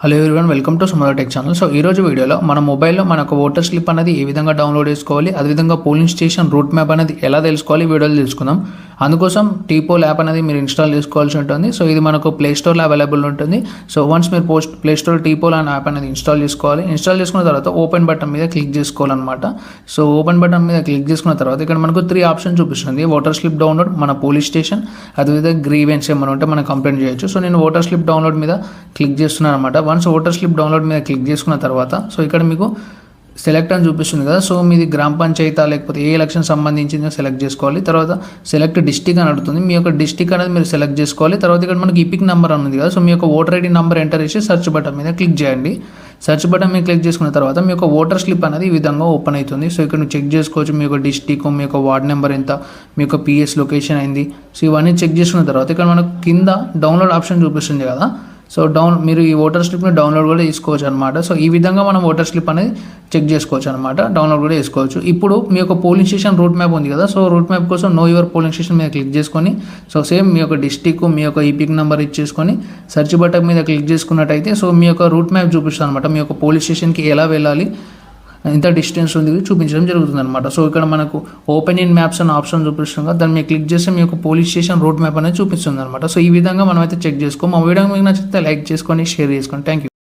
Hello everyone welcome to సుమరా tech channel so ఈ రోజు వీడియోలో మన మొబైల్లో మనకు ఓటర్ స్లిప్ అనేది ఏ విధంగా డౌన్లోడ్ చేసుకోవాలి అదేవిధంగా పోలింగ్ స్టేషన్ రూట్ మ్యాప్ అనేది ఎలా తెలుసుకోవాలి వీడియోలు వీడియోలో తెలుసుకుందాం. అందుకోసం టీపోల్ యాప్ అనేది మీరు ఇన్స్టాల్ చేసుకోవాల్సి ఉంటుంది. సో ఇది మనకు ప్లే స్టోర్లో అవైలబుల్ ఉంటుంది. సో వన్స్ మీరు post Play Store T Poll అనే యాప్ అనేది ఇన్స్టాల్ చేసుకోవాలి. ఇన్స్టాల్ చేసుకున్న తర్వాత ఓపెన్ బటన్ మీద క్లిక్ చేసుకోవాలన్నమాట. సో ఓపెన్ బటన్ మీద క్లిక్ చేసుకున్న తర్వాత ఇక్కడ మనకు త్రీ ఆప్షన్ చూపిస్తుంది. ఓటర్ స్లిప్ డౌన్లోడ్ మన పోలీస్ స్టేషన్ అదేవిధంగా గ్రీవెన్స్ ఏమైనా ఉంటే మనం కంప్లైంట్ చేయొచ్చు. సో నేను ఓటర్ స్లిప్ డౌన్లోడ్ మీద క్లిక్ చేస్తున్నాను అనమాట వన్స్ ఓటర్ స్లిప్ డౌన్లోడ్ మీద క్లిక్ చేసుకున్న తర్వాత సో ఇక్కడ మీకు సెలెక్ట్ అని చూపిస్తుంది కదా. సో మీది గ్రామ పంచాయతీ లేకపోతే ఏ ఎలక్షన్ సంబంధించిందో సెలెక్ట్ చేసుకోవాలి. తర్వాత సెలెక్ట్ డిస్టిక్ అని అడుగుతుంది. మీ యొక్క డిస్టిక్ అనేది మీరు సెలెక్ట్ చేసుకోవాలి. తర్వాత ఇక్కడ మనకి ఈపిక్ నెంబర్ అని ఉంది కదా. సో మీ యొక్క ఓటర్ ఐడి నెంబర్ ఎంటర్ చేసి సెర్చ్ బటన్ మీద క్లిక్ చేయండి. సెర్చ్ బటన్ మీద క్లిక్ చేసుకున్న తర్వాత మీ యొక్క ఓటర్ స్లిప్ అనేది ఈ విధంగా ఓపెన్ అవుతుంది. సో ఇక్కడ నువ్వు చెక్ చేసుకోవచ్చు మీ యొక్క డిస్టిక్ మీ యొక్క వార్డ్ నెంబర్ ఎంత మీ యొక్క పిఎస్ లొకేషన్ అయింది. సో ఇవన్నీ చెక్ చేసుకున్న తర్వాత ఇక్కడ మనకు కింద డౌన్లోడ్ ఆప్షన్ చూపిస్తుంది కదా. సో డౌన్ మీరు ఈ ఓటర్ స్లిప్ని డౌన్లోడ్ కూడా చేసుకోవచ్చు అనమాట సో ఈ విధంగా మనం ఓటర్ స్లిప్ అనేది చెక్ చేసుకోవచ్చు అనమాట డౌన్లోడ్ కూడా చేసుకోవచ్చు. ఇప్పుడు మీ యొక్క పోలింగ్ స్టేషన్ రూట్ మ్యాప్ ఉంది కదా. సో రూట్ మ్యాప్ కోసం నో యువర్ పోలింగ్ స్టేషన్ మీద క్లిక్ చేసుకొని సో సేమ్ మీ యొక్క డిస్టిక్ మీ యొక్క ఈపిక్ నెంబర్ ఇచ్చేసుకొని సెర్చ్ బటన్ మీద క్లిక్ చేసుకున్నట్టయితే సో మీ యొక్క రూట్ మ్యాప్ చూపిస్తుంది అనమాట మీ యొక్క పోలీస్ స్టేషన్కి ఎలా వెళ్ళాలి ఎంత డిస్టెన్స్ ఉంది చూపించడం జరుగుతుంది అనమాట సో ఇక్కడ మనకు ఓపెన్ ఇన్ మ్యాప్స్ అనే ఆప్షన్ చూపిస్తుంది కదా దాన్ని మీరు క్లిక్ చేస్తే మీ యొక్క పోలీస్ స్టేషన్ రోడ్ మ్యాప్ అనేది చూపిస్తుంది అనమాట సో ఈ విధంగా మనం అయితే చెక్ చేసుకో. మా వీడియో మీకు నచ్చితే లైక్ చేసుకొని షేర్ చేసుకోండి. Thank you